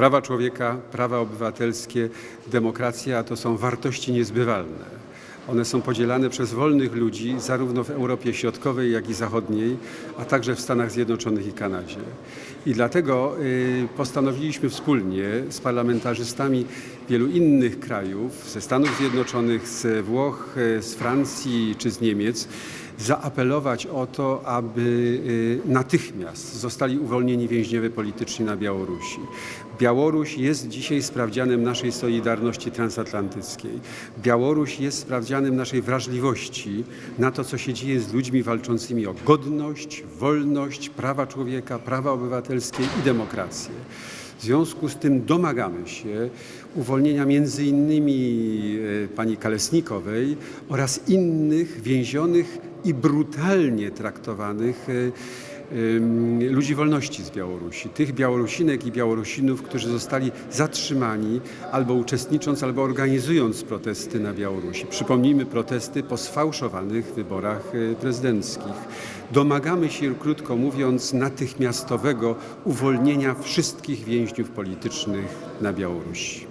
Prawa człowieka, prawa obywatelskie, demokracja to są wartości niezbywalne. One są podzielane przez wolnych ludzi zarówno w Europie Środkowej, jak i Zachodniej, a także w Stanach Zjednoczonych i Kanadzie. I dlatego y, postanowiliśmy wspólnie z parlamentarzystami wielu innych krajów, ze Stanów Zjednoczonych, z Włoch, y, z Francji czy z Niemiec, zaapelować o to, aby y, natychmiast zostali uwolnieni więźniowie polityczni na Białorusi. Białoruś jest dzisiaj sprawdzianem naszej solidarności transatlantyckiej. Białoruś jest sprawdzianem naszej wrażliwości na to, co się dzieje z ludźmi walczącymi o godność, wolność, prawa człowieka, prawa obywatelskie i demokrację. W związku z tym domagamy się uwolnienia między innymi e, pani Kalesnikowej oraz innych więzionych i brutalnie traktowanych e, ludzi wolności z Białorusi, tych Białorusinek i Białorusinów, którzy zostali zatrzymani albo uczestnicząc, albo organizując protesty na Białorusi. Przypomnijmy protesty po sfałszowanych wyborach e, prezydenckich. Domagamy się, krótko mówiąc, natychmiastowego uwolnienia wszystkich więźniów politycznych na Białorusi.